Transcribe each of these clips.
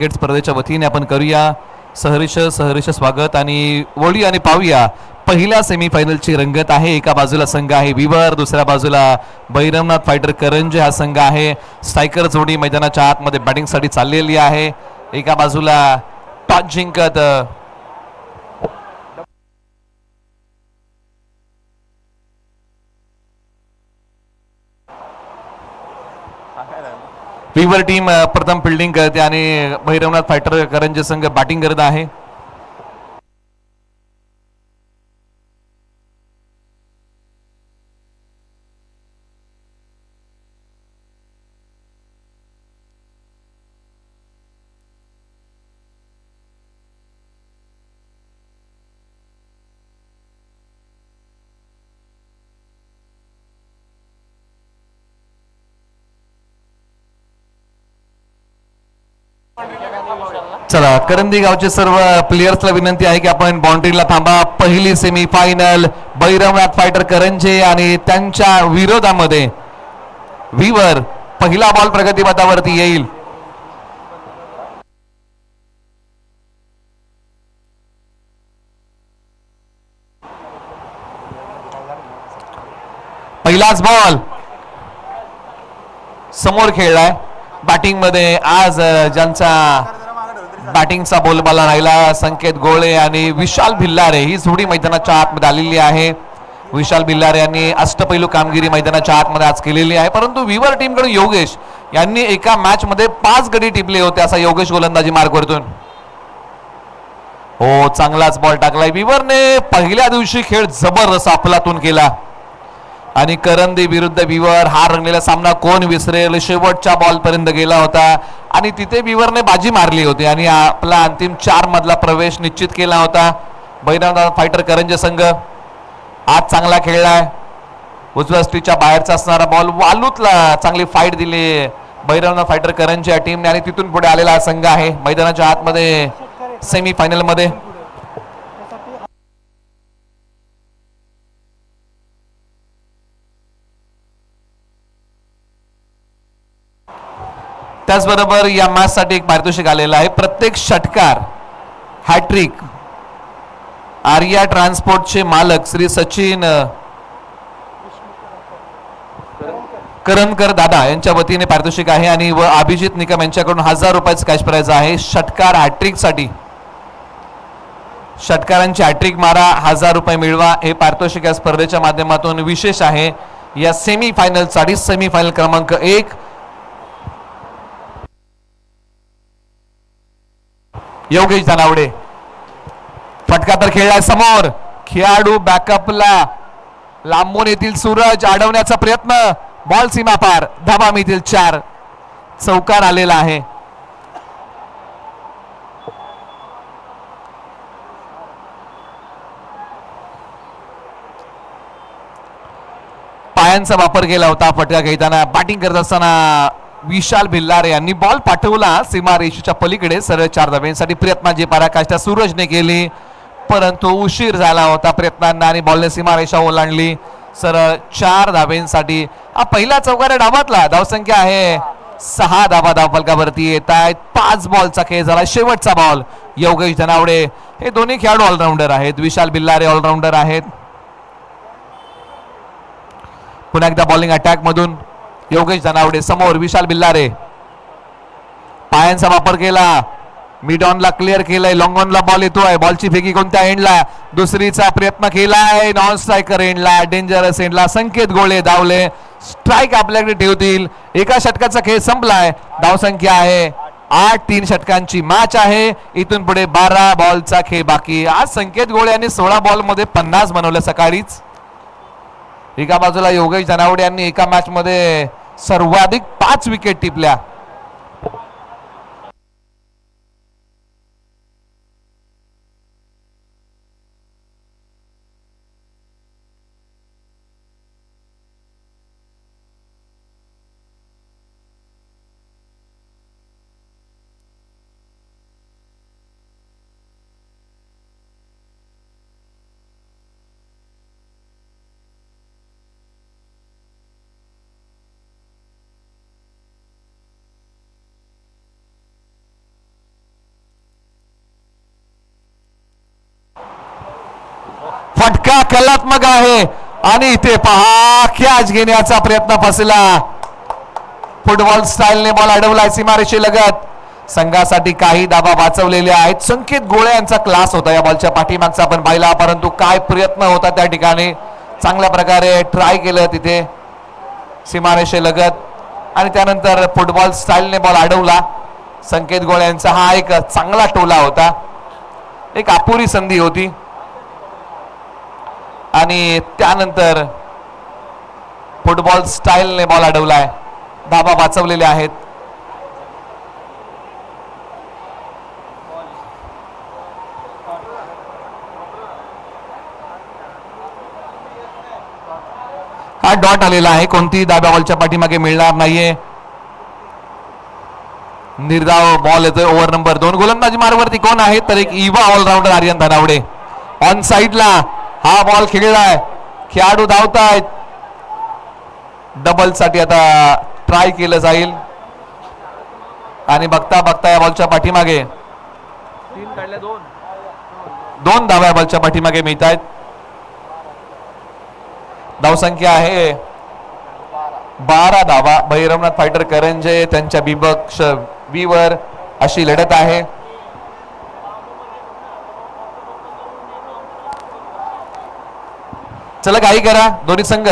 Cricket स्पर्धेच्या वतीने आपण करूया. सहर्ष सहर्ष स्वागत आणि वळूया आणि पाहूया. पहिल्या सेमीफायनलची रंगत आहे. एका बाजूला संघ आहे विवर दुसऱ्या बाजूला बैरमनाथ फायटर करंजे हा संघ आहे. स्ट्रायकर जोडी मैदानाच्या आतमध्ये बॅटिंगसाठी चाललेली आहे. एका बाजूला टॉस जिंकत अ, टीम प्रथम फिल्डिंग करते आणि भैरवनाथ फायटर करंजे संघ बॅटिंग करत आहे. चला करंदी गावचे सर्व प्लेयर्सला विनंती आहे की आपण बाउंड्रीला थांबा. पहिली semi final Bhairavnath fighter Karanje आणि त्यांच्या विरोधामध्ये विवर पहिला बॉल प्रगतीपथावरती येईल. पहिलाच बॉल समोर खेळलाय. बॅटिंगमध्ये आज ज्यांचा बॅटिंगचा बोलबाला राहिला. संकेत गोळे आणि विशाल भिल्लारे. ही जोडी मैदानाच्या आतमध्ये आलेली आहे. विशाल भिल्लारे यांनी अष्टपैलू कामगिरी मैदानाच्या आतमध्ये आज केलेली आहे. परंतु विवर टीमकडून योगेश यांनी एका मॅच मध्ये पाच गडी टिपले होते असा योगेश गोलंदाजी मार्कवरतून हो चांगलाच बॉल टाकलाय. विवरने पहिल्या दिवशी खेळ जबरदस्त अफलातून केला. आणि करंदी विरुद्ध विवर हा रंगलेला सामना कोण विसरेल? शेवटच्या बॉल पर्यंत गेला होता. आणि तिथे विवरने बाजी मारली होती आणि आपला अंतिम चार मधला प्रवेश निश्चित केला होता. बैरवनाथ फायटर करंज संघ आज चांगला खेळलाय. उजव्या स्टीच्या बाहेरचा असणारा बॉल वालूतला. चांगली फाईट दिली. बैरवनाथ फायटर करंजे या टीमने आणि तिथून पुढे आलेला संघ आहे. मैदानाच्या आतमध्ये सेमी फायनलमध्ये त्याचबरोबर या मॅचसाठी एक पारितोषिक आलेलं आहे. प्रत्येक षटकार हॅट्रिक आर्या ट्रान्सपोर्टचे मालक श्री सचिन करमकर दादा यांच्या वतीने पारितोषिक आहे आणि व अभिजित निकम यांच्याकडून हजार रुपयाचं कॅश प्राईज आहे. षटकार हॅट्रिकसाठी षटकारांची हॅट्रिक मारा हजार रुपये मिळवा. हे पारितोषिक या स्पर्धेच्या माध्यमातून विशेष आहे. या सेमी फायनलसाठी सेमी फायनल क्रमांक एक योगेश धनावडे. फटका तर खेळला समोर. खेळाडू बॅकअपला. लांबून येथील सूरज अडवण्याचा प्रयत्न. बॉल सीमा पार धाबा येथील चार. चौकार आलेला आहे. पायांचा वापर केला होता फटका घेताना. बॅटिंग करत असताना विशाल भिल्लारे यांनी बॉल पाठवला. सीमा रेषेच्या पलीकडे सरळ चार धाव्यांसाठी प्रयत्नाची पराकाष्ठा सूरजने केली परंतु उशीर झाला होता प्रयत्नांना आणि बॉलने सीमा रेषा ओलांडली. सरळ चार धावेंसाठी हा पहिला चौकाऱ्या डावातला. धावसंख्या आहे सहा धाबा धावफलकावरती येत आहेत. पाच बॉलचा खेळ झाला. शेवटचा बॉल योगेश धनावडे. हे दोन्ही खेळाडू ऑलराऊंडर आहेत. विशाल बिल्लारे ऑलराऊंडर आहेत. पुन्हा एकदा बॉलिंग अटॅक मधून योगेश धनावडे समोर विशाल बिल्लारे. पायांचा वापर केला. मिड ऑनला क्लिअर केलंय लॉंग ऑनला बॉल येतोय. बॉलची फेकी कोणत्या एंडला दुसरीचा प्रयत्न केलाय. नॉन स्ट्रायकर एंडला डेंजरस एंडला संकेत गोळे धावले. स्ट्राईक आपल्याकडे ठेवतील. एका षटकाचा खेळ संपलाय. धावसंख्या आहे. आठ तीन षटकांची मॅच आहे. इथून पुढे बारा बॉलचा खेळ बाकी. आज संकेत गोळे यांनी सोळा बॉलमध्ये पन्नास बनवलं सकाळीच. एका बाजूला योगेश धनावडे यांनी एका मॅच मध्ये सर्वाधिक पाच विकेट टिपल्या. फटका कलात्मक आहे. आणि इथे पहा कॅच घेण्याचा प्रयत्न फसला. फुटबॉल स्टाईलने बॉल अडवलाय सीमारेषी लगत. संघासाठी काही दाबा वाचवलेल्या आहेत. संकेत गोळे यांचा क्लास होता या बॉलच्या पाठीमागचा आपण पाहिला परंतु काय प्रयत्न होता त्या ठिकाणी? चांगल्या प्रकारे ट्राय केलं तिथे सीमारेषे लगत. आणि त्यानंतर फुटबॉल स्टाईलने बॉल अडवला. संकेत गोळे यांचा हा एक चांगला टोला होता. एक अपुरी संधी होती. आणि त्यानंतर फुटबॉल स्टाईलने बॉल अडवलाय. धाबा वाचवलेले आहेत. हा डॉट आलेला आहे. कोणतीही दाब्या बॉलच्या पाठीमागे मिळणार नाहीये. निर्धाव बॉल येतोय ओव्हर नंबर दोन. गोलंदाजी मार्गवरती कोण आहे? तर एक इवा ऑलराऊंडर आर्यन धनावडे. ऑन साईडला हा बॉल खेळलाय खेळाडू धावतायत. डबलसाठी आता ट्राय केलं जाईल. आणि बघता बघता या बॉलच्या पाठीमागे. तीन दोन दोन धावा या बॉलच्या पाठीमागे मिळत आहेत धावसंख्या आहे. बारा धावा. भैरवनाथ फायटर करंजे त्यांच्या बिबक्ष वीवर अशी लढत आहे. चला काही करा दोन्ही संघ.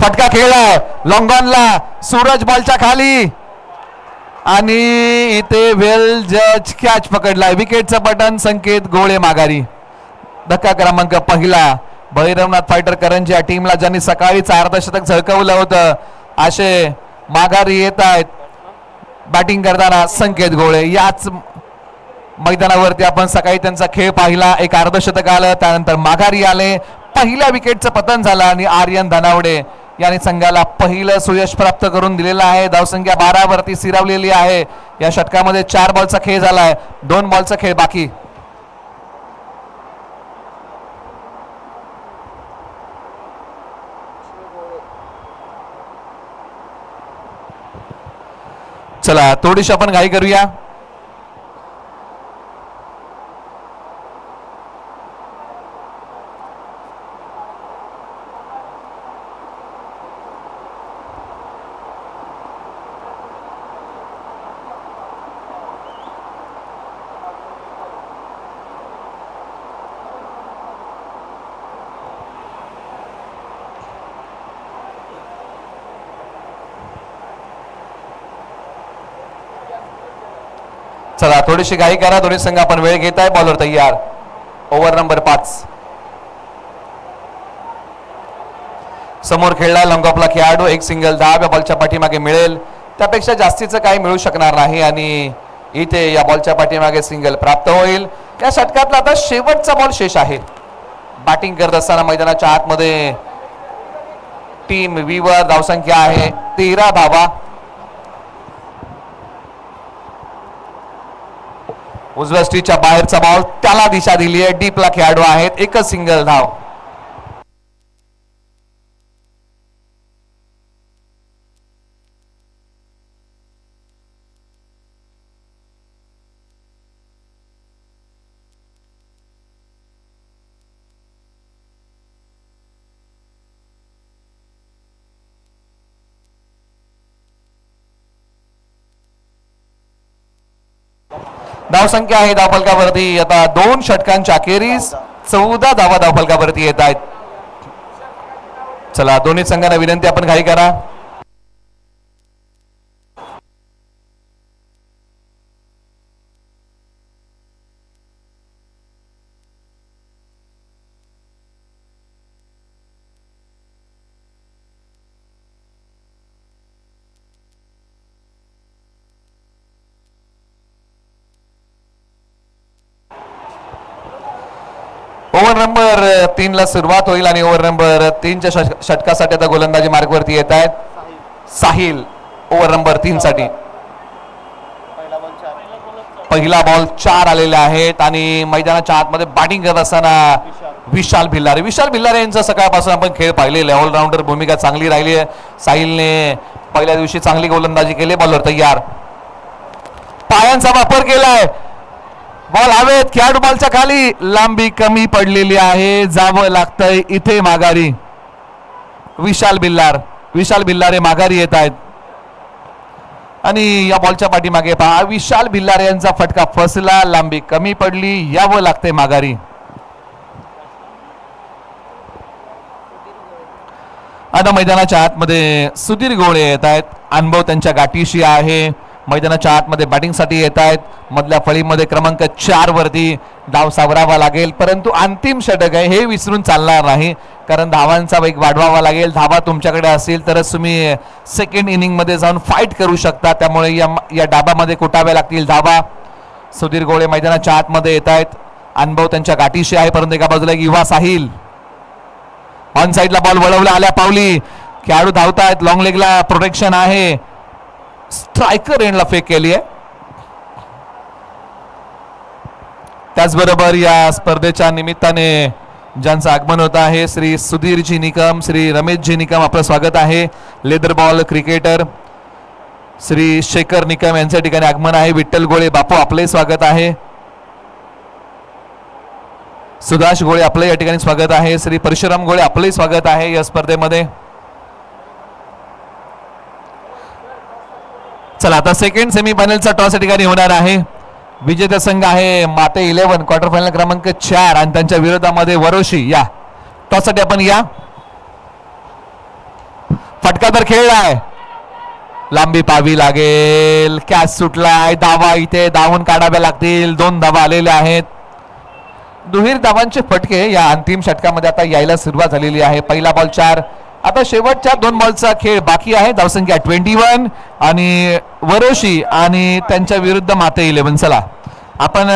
फटका खेळलाय लॉंगॉनला सूरज बॉलच्या खाली. आणि इथे वेल जज कॅच पकडलाय विकेटचं बटन संकेत गोळे माघारी. धक्का क्रमांक पहिला. भैरवनाथ फायटर करंजी या टीमला ज्यांनी सकाळीच अर्धशतक झळकवलं होतं. असे माघारी येत आहेत. बॅटिंग करताना संकेत गोळे याच मैदानावरती आपण सकाळी त्यांचा खेळ पाहिला. एक अर्धशतक आलं त्यानंतर माघारी आले. पहिल्या विकेटचं पतन झालं आणि आर्यन धनावडे यांनी संघाला पहिलं सुयश प्राप्त करून दिलेलं आहे. धावसंख्या बारावरती सिरावलेली आहे. या षटकामध्ये चार बॉलचा खेळ झाला आहे दोन बॉलचा खेळ बाकी. चला थोडीशी आपण घाई करूया चला थोडीशी घाई करा दोन्ही संघ आपण वेळ घेत आहे बॉलर तयार. ओव्हर नंबर पाच. समोर खेळला लंगोपला खेळाडू एक सिंगल दहा या बॉलच्या पाठीमागे मिळेल. त्यापेक्षा जास्तीचं काही मिळू शकणार नाही आणि इथे या बॉलच्या पाठीमागे सिंगल प्राप्त होईल. या षटकातला आता शेवटचा बॉल शेष आहे. बॅटिंग करत असताना मैदानाच्या आतमध्ये टीम वीवर धावसंख्या आहे. तेरा धावा. उजव्या स्टीच्या बाहेरचा बॉल त्याला दिशा दिली आहे डीपला खेळाडू आहेत. एकच सिंगल धाव. धावसंख्या आहे धावफलकावरती आता दोन षटकांच्या अखेरीस चौदा धावा धावफलकावरती येत आहेत. चला दोन्ही संघांना विनंती आपण घाई करा ओव्हर नंबर तीन ला सुरुवात होईल आणि ओव्हर नंबर तीनच्या षटकासाठी आता गोलंदाजी मार्गवरती येत आहेत. साहिल ओव्हर नंबर तीन साठी पहिला बॉल चार आलेले आहेत आणि मैदानाच्या आतमध्ये बॅटिंग करत असताना विशाल भिल्लारे. विशाल भिल्लारे यांचा सकाळपासून आपण खेळ पाहिलेला. आहे ऑलराऊंडर भूमिका चांगली राहिली आहे. साहिलने पहिल्या दिवशी चांगली गोलंदाजी केली. बॉलवर तयार. पायांचा वापर केलाय. बॉल हवेत खेळाडू बॉलच्या खाली. लांबी कमी पडलेली आहे. जावं लागतंय इथे माघारी. विशाल बिल्लार. विशाल बिल्लारे माघारी येत आहेत. आणि या बॉलच्या पाठीमागे पहा. विशाल बिल्लारे यांचा फटका फसला. लांबी कमी पडली. यावं लागतंय माघारी. आता मैदानाच्या आतमध्ये सुधीर गोळे येत आहेत. अनुभव त्यांच्या गाठीशी आहे. मैदानाच्या आतमध्ये बॅटिंगसाठी येत आहेत. मधल्या फळीमध्ये क्रमांक चार वरती डाव सावरावा लागेल. परंतु अंतिम षटक आहे हे विसरून चालणार नाही. कारण धावांचा वेग वाढवावा लागेल. धावा तुमच्याकडे असेल तरच तुम्ही सेकंड इनिंगमध्ये जाऊन फाईट करू शकता. त्यामुळे या या डाबामध्ये कुटाव्या लागतील. धावा सुधीर गोळे मैदानाच्या आतमध्ये येत आहेत. अनुभव त्यांच्या गाठीशी आहे परंतु एका बाजूला एक युवा साहिल. ऑन साईडला बॉल वळवला आल्या पावली. खेळाडू धावतायत. लॉंग लेगला प्रोटेक्शन आहे. स्ट्रायकर एंडला फेक केली आहे. त्याचबरोबर या स्पर्धेच्या निमित्ताने ज्यांचं आगमन होत आहे श्री सुधीरजी निकम श्री रमेशजी निकम आपलं स्वागत आहे. Leather ball cricketer Shri Shekhar Nikam यांच्या ठिकाणी आगमन आहे. विठ्ठल गोळे बापू आपले स्वागत आहे. सुभाष गोळे आपलं या ठिकाणी स्वागत आहे. श्री परशुराम गोळे आपलंही स्वागत आहे या स्पर्धेमध्ये. चला आता सेकंड सेमी फायनलचा टॉस या ठिकाणी होणार आहे. विजेता संघ आहे माते इलेव्हन क्वार्टर फायनल क्रमांक चार आणि त्यांच्या विरोधामध्ये वरोशी या. टॉससाठी आपण या. फटका तर खेळलाय लांबी पावी लागेल. कॅच सुटलाय. धावा इथे. धावून काढाव्या लागतील. दोन धावा आलेल्या आहेत. दुहेरी धावांचे फटके या अंतिम षटकामध्ये आता यायला सुरुवात झालेली आहे. पहिला बॉल चार आता शेवटच्या दोन बॉलचा खेळ बाकी आहे. धावसंख्या ट्वेंटी वन आणि वरोशी आणि त्यांच्या विरुद्ध माते इलेव्हन चला आपण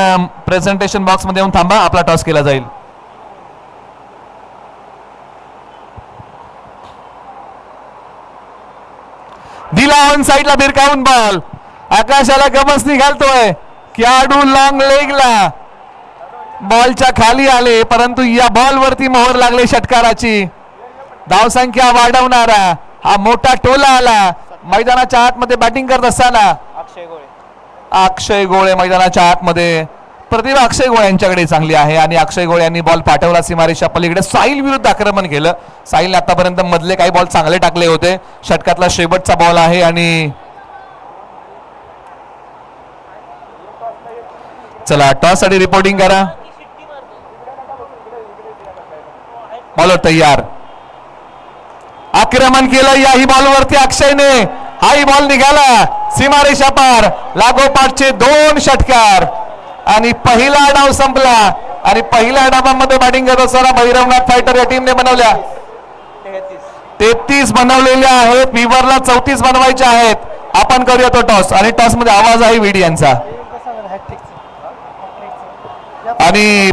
प्रेझेंटेशन बॉक्समध्ये येऊन थांबा. आपला टॉस केला जाईल. दिला ऑन साईडला भिरकावून बॉल आकाशाला गमस घालतोय खेळाडू लॉंग लेगला बॉलच्या खाली आले परंतु या बॉल वरती मोहर लागले षटकाराची. धावसंख्या वाढवणारा हा मोठा टोला आला. मैदानाच्या आतमध्ये बॅटिंग करत असताना अक्षय गोळे. अक्षय गोळे मैदानाच्या आतमध्ये. प्रतिभा अक्षय गोळे यांच्याकडे चांगली आहे आणि अक्षय गोळे यांनी बॉल पाठवला. सीमारेषा पलीकडे साहिल विरुद्ध आक्रमण केलं. साहिलने आतापर्यंत मधले काही बॉल चांगले टाकले होते. षटकातला शेवटचा बॉल आहे आणि चला टॉससाठी रिपोर्टिंग करा. बॉलर तयार. आक्रमण केलं याही बॉलवरती अक्षयने. हाही बॉल निघाला. सीमारेषा पार लागोपाठचे दोन षटकार. आणि पहिला डाव संपला. आणि पहिल्या डावामध्ये बॅटिंग करत असताना भैरवनाथ फायटर या टीमने बनवल्या. तेहतीस बनवलेल्या आहेत. विवरला चौतीस बनवायच्या आहेत. आपण करूया तो टॉस आणि टॉसमध्ये आवाज आहे विडी यांचा. आणि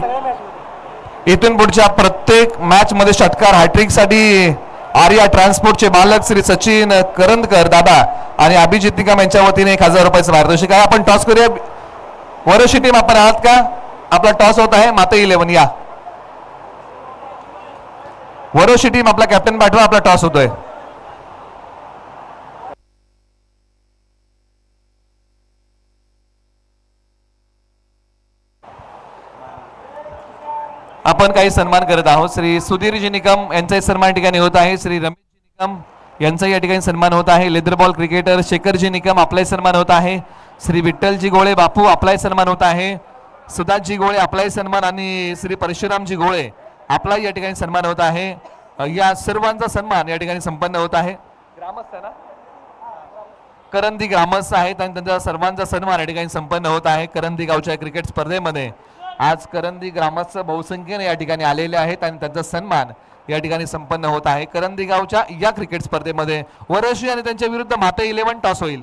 इथून पुढच्या प्रत्येक मॅच मध्ये षटकार हॅट्रिकसाठी आर्या ट्रान्सपोर्टचे मालक श्री सचिन करंदकर दादा आणि अभिजित निकम यांच्या वतीने एक हजार रुपयाचं मार्गदर्शक आहे. आपण टॉस करूया. वरशी टीम आपण आहात का? आपला टॉस होत आहे. माते इलेव्हन या. वरोशी टीम आपला कॅप्टन पाठवा. आपला टॉस होतोय. आपण काही सन्मान करत आहोत. श्री सुधीरजी निकम यांचाही सन्मान या ठिकाणी होत आहे. श्री रमेशजी निकम यांचाही या ठिकाणी सन्मान होत आहे. Leather ball cricketer Shekharji Nikam आपलाही सन्मान होत आहे. श्री विठ्ठलजी गोळे बापू आपलाही सन्मान होत आहे. सुधाजी गोळे आपलाही सन्मान आणि श्री परशुरामजी गोळे आपलाही या ठिकाणी सन्मान होत आहे. या सर्वांचा सन्मान या ठिकाणी संपन्न होत आहे. ग्रामस्थ ना? करंदी ग्रामस्थ आहेत आणि त्यांचा सर्वांचा सन्मान या ठिकाणी संपन्न होत आहे. करंदी गावच्या क्रिकेट स्पर्धेमध्ये. आज करंदी ग्रामस्थ बहुसंख्येने या ठिकाणी आलेले आहेत आणि त्यांचा सन्मान या ठिकाणी संपन्न होत आहे. करंदी गावच्या या क्रिकेट स्पर्धेमध्ये वरशी आणि त्यांच्या विरुद्ध माते इलेव्हन टॉस होईल.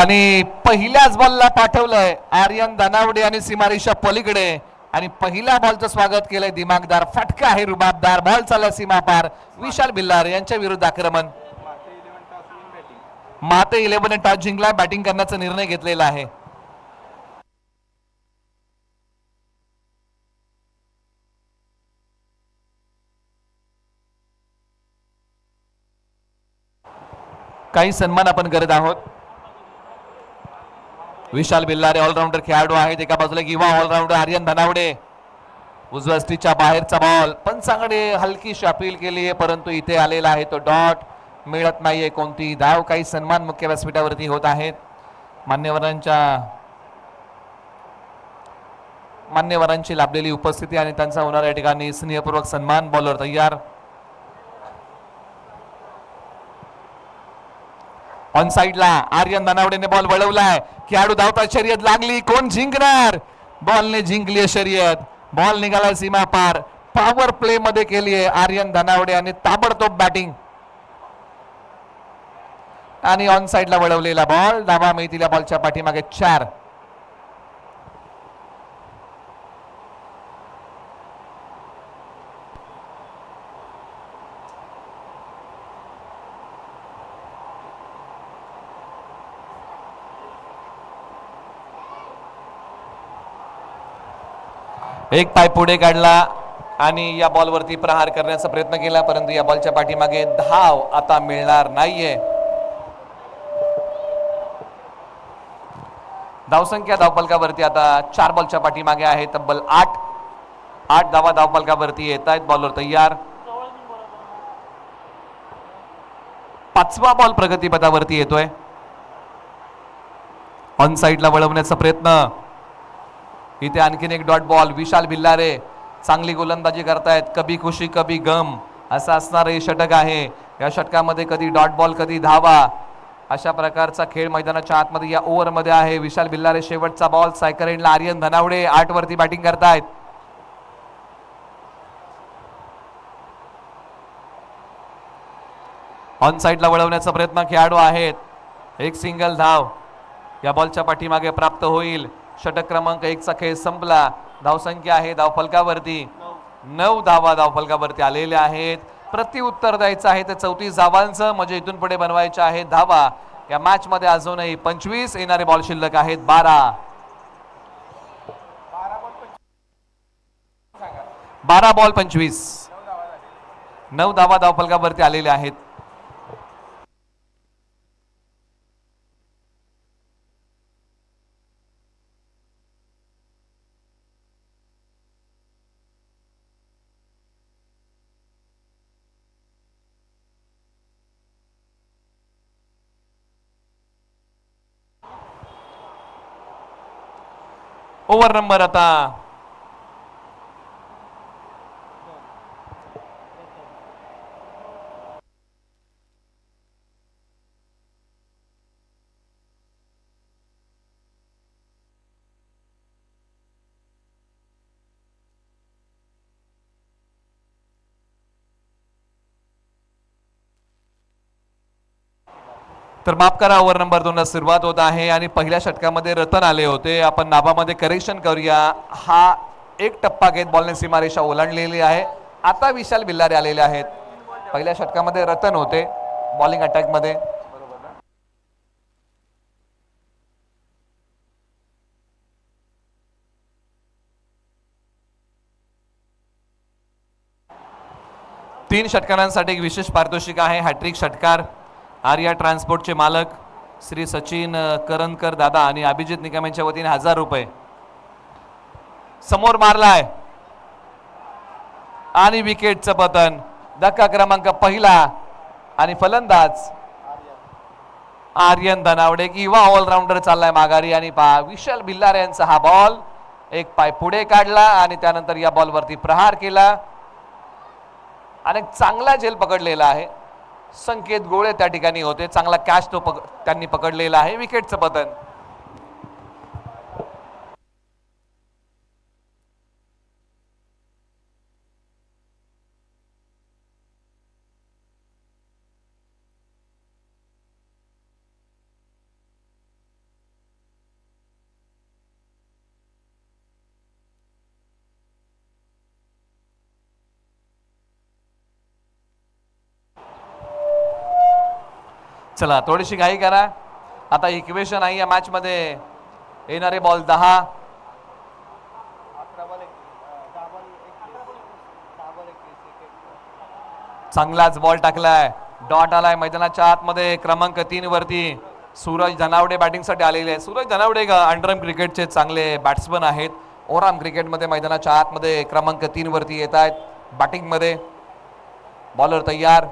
आणि पहिल्याच बॉलला पाठवलंय आर्यन दानावडे आणि सीमारेषा पलीकडे. आणि पहिल्या बॉलचं स्वागत केलंय दिमागदार फटका आहे रुबाबदार. बॉल चालला सीमा पार. विशाल बिल्लार यांच्या विरुद्ध आक्रमण. माते इलेव्हन टॉस जिंकला बॅटिंग करण्याचा निर्णय घेतलेला आहे. काही सन्मान आपण करत आहोत. विशाल बिल्लारे ऑलराऊंडर खेळाडू आहेत. एका बाजूला युवा ऑलराऊंडर आर्यन धनावडे. उजव्या स्टीच्या बाहेरचा बॉल पंचांकडे हलकीशी अपील केली आहे परंतु इथे आलेला आहे तो डॉट मिळत नाहीये कोणती धाव. काही सन्मान मुख्य व्यासपीठावरती होत आहेत. मान्यवरांच्या मान्यवरांची लाभलेली उपस्थिती आणि त्यांचा होणाऱ्या ठिकाणी स्नेहपूर्वक सन्मान. बॉलर तयार. ऑन साइडला आर्यन दनावडेने बॉल वळवलाय. खेळाडू धावतात शर्यत लागली. कोण जिंकणार? बॉलने जिंकली शर्यत. बॉल निघाला सीमा पार. पॉवर प्ले मध्ये केली आहे आर्यन धनावडे आणि ताबडतोब बॅटिंग आणि ऑन साईडला वळवलेला बॉल धावा मिळतील बॉलच्या पाठीमागे चार. एक पाय पुढे काढला आणि या बॉलवरती प्रहार करण्याचा प्रयत्न केला परंतु या बॉलच्या पाठीमागे धाव आता मिळणार नाहीये. धावसंख्या धावपलकावरती आता चार बॉलच्या पाठीमागे आहे तब्बल आठ. आठ धावा धावपलकावरती येत आहेत बॉलवर तयार. पाचवा बॉल प्रगतीपथावरती येतोय. ऑन साईडला वळवण्याचा प्रयत्न. इथे आणखीन एक डॉट बॉल. विशाल भिल्लारे चांगली गोलंदाजी करतायत. कभी खुशी कभी गम. असं असणारं हे षटक आहे. या षटकामध्ये कधी डॉट बॉल कधी धावा. अशा प्रकारचा खेळ मैदानाच्या आतमध्ये या ओव्हरमध्ये आहे. विशाल भिल्लारे शेवटचा बॉल. सायकर आर्यन धनावडे आठ वरती बॅटिंग करतायत. ऑन साईडला वळवण्याचा प्रयत्न खेळाडू आहेत. एक सिंगल धाव. या बॉलच्या पाठीमागे प्राप्त होईल. षटक क्रमांक एकचा खेळ संपला. धावसंख्या आहे धावफलकावरती नऊ धावा धावफलकावरती आलेल्या आहेत. प्रतिउत्तर द्यायचं आहे ते चौतीस धावांचं. म्हणजे इथून पुढे बनवायच्या आहेत धावा. या मॅच मध्ये अजूनही पंचवीस येणारे बॉल शिल्लक आहेत बारा. बारा बॉल पंचवीस. नऊ धावा धावफलकावरती आलेले आहेत. ओव्हर नंबर आता. तर माफ करा ओव्हर नंबर दोनला सुरुवात होत आहे आणि पहिल्या षटकामध्ये रतन आले होते. आपण नाबामध्ये करेक्शन करूया. हा एक टप्पा घेत बॉलने सीमारेषा ओलांडलेली आहे. आता विशाल बिल्लारे आलेले आहेत. पहिल्या षटकामध्ये रतन होते बॉलिंग अटॅकमध्ये तीन षटकारांसाठी एक विशेष पारितोषिक आहे. हॅट्रिक षटकार आर्या ट्रान्सपोर्टचे मालक श्री सचिन करनकर दादा आणि अभिजित निकम यांच्या वतीने हजार रुपये. समोर मारलाय. आणि विकेटचं पतन. धक्का क्रमांक पहिला आणि फलंदाज आर्यन धनावडे किंवा ऑलराऊंडर चाललाय माघारी आणि पहा विशाल भिल्लार यांचा हा बॉल एक पाय पुढे काढला आणि त्यानंतर या बॉलवरती प्रहार केला. आणि चांगला झेल पकडलेला आहे. संकेत गोळे त्या ठिकाणी होते. चांगला कॅच तो पक त्यांनी पकडलेला आहे. विकेटचं पतन चला थोडीशी घाई करा. आता इक्वेशन आहे या मॅच मध्ये. येणारे बॉल दहा. चांगलाच बॉल टाकलाय. डॉट आलाय मैदानाच्या आतमध्ये. क्रमांक तीन वरती. सूरज धनावडे बॅटिंगसाठी आलेले आहे सूरज धनावडे अंडरम क्रिकेटचे चांगले बॅट्समन आहेत. ओराम क्रिकेटमध्ये मैदानाच्या आतमध्ये क्रमांक तीन वरती येत आहेत. बॅटिंगमध्ये बॉलर तयार.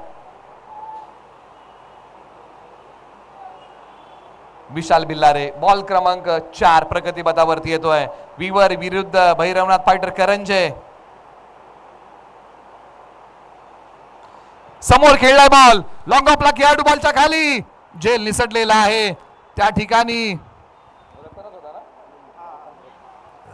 विशाल बिल्लारे बॉल क्रमांक चार प्रगतीपथावरती येतोय. विवर विरुद्ध भैरवनाथ फायटर करंजे. समोर खेळलाय बॉल. लॉंग ऑफला खेळाडू बॉलच्या खाली. जेल निसटलेला आहे. त्या ठिकाणी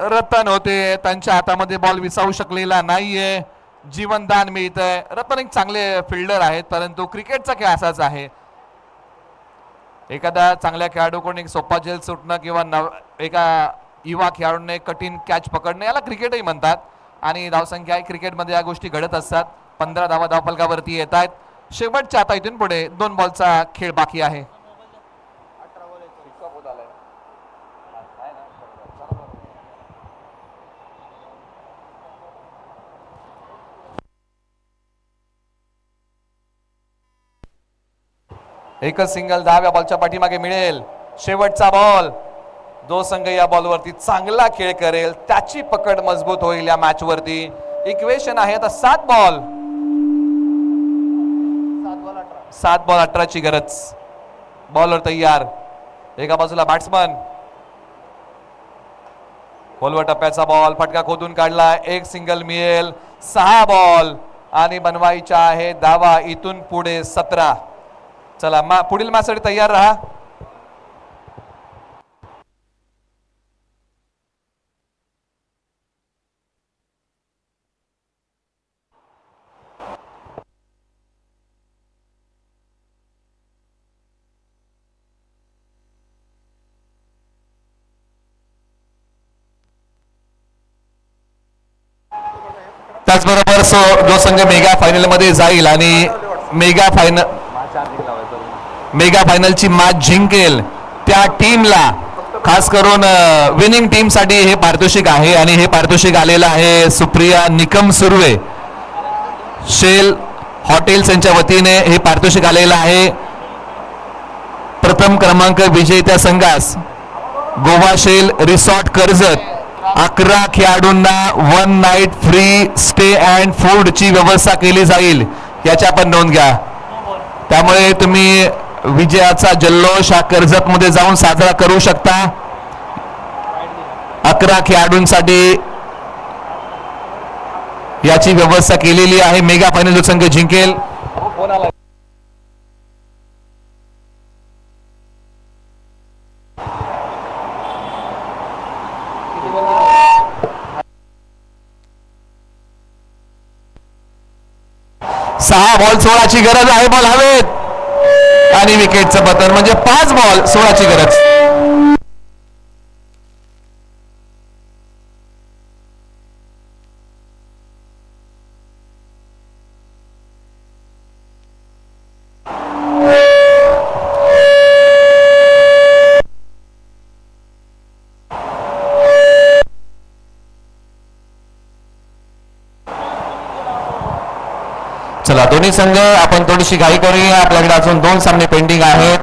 रतन होते. त्यांच्या हातामध्ये बॉल विसावू शकलेला नाहीये. जीवनदान मिळतंय. रतन एक चांगले फिल्डर आहेत परंतु क्रिकेटचा खेळ असाच आहे. एखाद्या चांगल्या खेळाडूकडून एक सोपा जेल सुटणं किंवा नव एका युवा खेळाडूने कठीण कॅच पकडणं याला क्रिकेटही म्हणतात. आणि धावसंख्या आहे क्रिकेटमध्ये या गोष्टी घडत असतात. पंधरा धावा धावफलकावरती येत आहेत. शेवटच्या आता इथून पुढे दोन बॉलचा खेळ बाकी आहे अठरा बॉल एक इतका बोध आलाय एकच सिंगल दहाव्या बॉलच्या पाठीमागे मिळेल. शेवटचा बॉल. जो संघ या बॉलवरती चांगला खेळ करेल. त्याची पकड मजबूत होईल या मॅच वरती इक्वेशन आहे आता सात बॉल. सात बॉल सात बॉल अठराची गरज. बॉलर तयार. एका बाजूला बॅट्समन खोलवर टप्प्याचा बॉल फटका खोदून काढला. एक सिंगल मिळेल. सहा बॉल. आणि बनवायच्या आहे दावा इथून पुढे सतरा. चला मा पुढील मासाठी तयार राहा. त्याचबरोबर सो जो संघ मेगा फायनलमध्ये जाईल आणि मेगा फायनल मेगा फायनलची मॅच जिंकेल त्या टीमला. खास करून विनिंग टीमसाठी हे पारितोषिक आहे आणि हे पारितोषिक आलेलं आहे सुप्रिया निकम सुर्वे. शेल हॉटेल्स यांच्या वतीने हे पारितोषिक आलेलं आहे. प्रथम क्रमांक विजेत्या संघास. Goa Shell resort Karjat. अकरा खेळाडूंना one night free stay and फूडची व्यवस्था केली जाईल. याच्या पण नोंद घ्या. त्यामुळे तुम्ही विजयाचा जल्लोष हा कर्जत मध्ये जाऊन साजरा करू शकता. अकरा खेळाडूंसाठी याची व्यवस्था केलेली आहे. मेगा फायनल जो संघ जिंकेल. सहा बॉल सोळाची गरज आहे. बॉल हवेत. आणि विकेटचं पतन म्हणजे पाच बॉल सोळाची गरज चला दोन्ही संघ आपण थोडीशी घाई करूया. आपल्याकडे अजून दोन सामने पेंडिंग आहेत.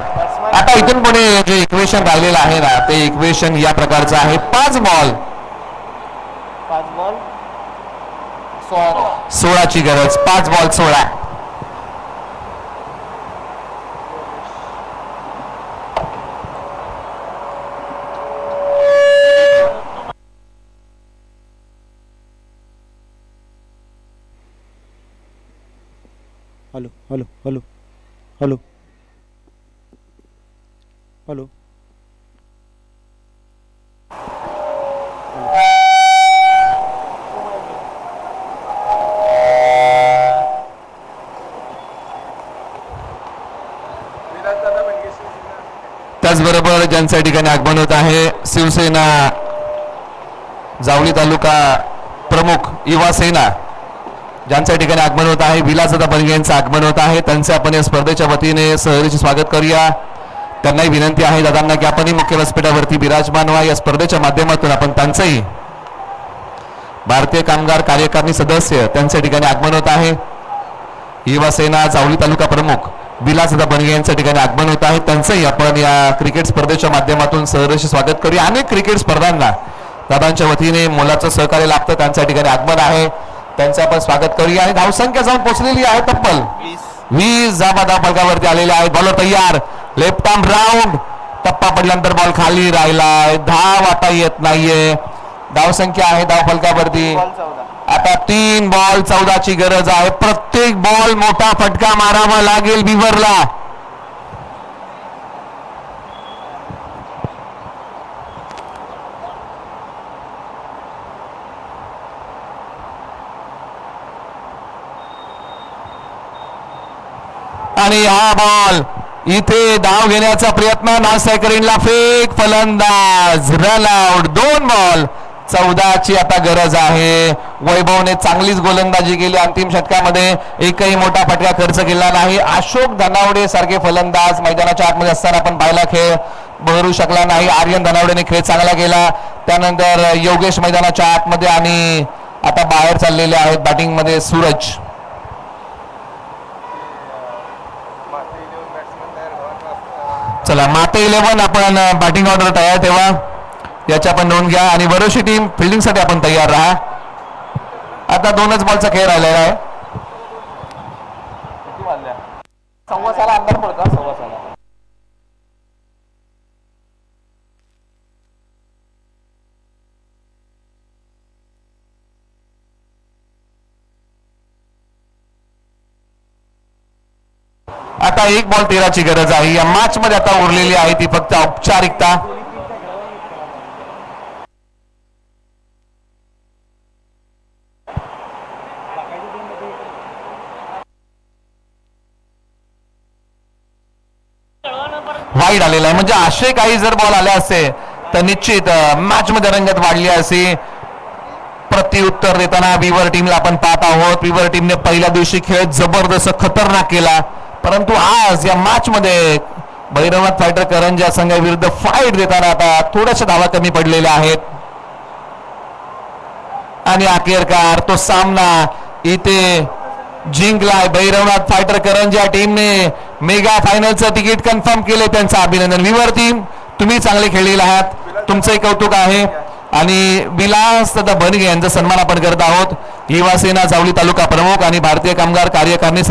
आता इथून पुढे जे इक्वेशन राहिलेलं आहे ना ते इक्वेशन या प्रकारचं आहे. पाच बॉल पाच बॉल सोळा सोळाची गरज. पाच बॉल सोळा. Hello hello hello. हॅलो. त्याचबरोबर ज्यांच्या ठिकाणी आगमन होत आहे शिवसेना जावळी तालुका प्रमुख युवा सेना ज्यांच्या ठिकाणी आगमन होत आहे विलासदा बनगे यांचं आगमन होत आहे. त्यांचे आपण या स्पर्धेच्या वतीने सहरीचे स्वागत करूया. त्यांनाही विनंती आहे दादांना की आपणही मुख्य व्यासपीठावरती विराजमान व्हा. या स्पर्धेच्या माध्यमातून आपण त्यांचंही भारतीय कामगार कार्यकारिणी सदस्य त्यांच्या ठिकाणी आगमन होत आहे. युवासेना जावली तालुका प्रमुख विलासदा बनगे यांच्या ठिकाणी आगमन होत आहे. त्यांचंही आपण या क्रिकेट स्पर्धेच्या माध्यमातून सहर्ष स्वागत करूया. अनेक क्रिकेट स्पर्धांना दादांच्या वतीने मोलाचं सहकार्य लाभतं. त्यांच्या ठिकाणी आगमन आहे. त्यांचं आपण स्वागत करूया. आणि धावसंख्या जाऊन पोहोचलेली आहे तब्बल. वीस जाबा धाव फलकावरती आलेले आहेत. बॉलर तयार. लेफ्ट आर्म राऊंड टप्पा पडल्यानंतर बॉल खाली राहिलाय धाव आता येत नाहीये. धावसंख्या आहे धाव फलकावरती आता तीन बॉल चौदाची गरज आहे. प्रत्येक बॉल मोठा फटका मारावा लागेल बिवरला आणि हा बॉल इथे धाव घेण्याचा प्रयत्न नासेकरीनला फेक फलंदाज रन आउट दोन बॉल चौदाची आता गरज आहे. वैभवने चांगलीच गोलंदाजी केली अंतिम षटकामध्ये. एकही मोठा फटका खर्च केला नाही. अशोक धनावडे सारखे फलंदाज मैदानाच्या आतमध्ये असताना आपण पाहिला खेळ. बहरू शकला नाही. आर्यन धनावडेने खेळ चांगला केला. त्यानंतर योगेश मैदानाच्या आतमध्ये आणि आता बाहेर चाललेले आहेत बॅटिंगमध्ये सूरज मात्र इलेवन बॅट्समॅन तयार व्हावा चला माते इलेव्हन आपण बॅटिंग ऑर्डर तयार ठेवा. याची आपण नोंद घ्या आणि बरोशी टीम फिल्डिंगसाठी आपण तयार राहा. आता दोनच बॉलचा खेळ राहिलेला आहे. सव्वा साला अंदर पडतो सव्वा साला आता एक बॉल तेराची गरज आहे. या मॅच मध्ये आता उरलेली आहे ती फक्त औपचारिकता. वाईट आलेला आहे. म्हणजे असे काही जर बॉल आले असते तर निश्चित मॅच मध्ये रंगत वाढली असे प्रत्युत्तर देताना विवर टीमला आपण पाहत आहोत. विवर टीमने पहिल्या दिवशी खेळ जबरदस्त खतरनाक केला. परंतु आज या मॅच मध्ये भैरवनाथ फायटर करंजा संघाविरुद्ध फाईट देताना आता थोड्याशा धावा कमी पडलेल्या आहेत. आणि अखेरकार तो सामना इथे जिंकलाय भैरवनाथ फायटर करंजा टीमने. मेगा फायनलचं तिकीट कन्फर्म केले त्यांचं अभिनंदन. विवर टीम तुम्ही चांगले खेळलेले आहात. तुमचंही कौतुक आहे. आणि विलास तथा भनगे यांचा सन्मान आपण करत आहोत. युवासेना जावली तालुका प्रमुख आणि भारतीय कामगार कार्यकारिणी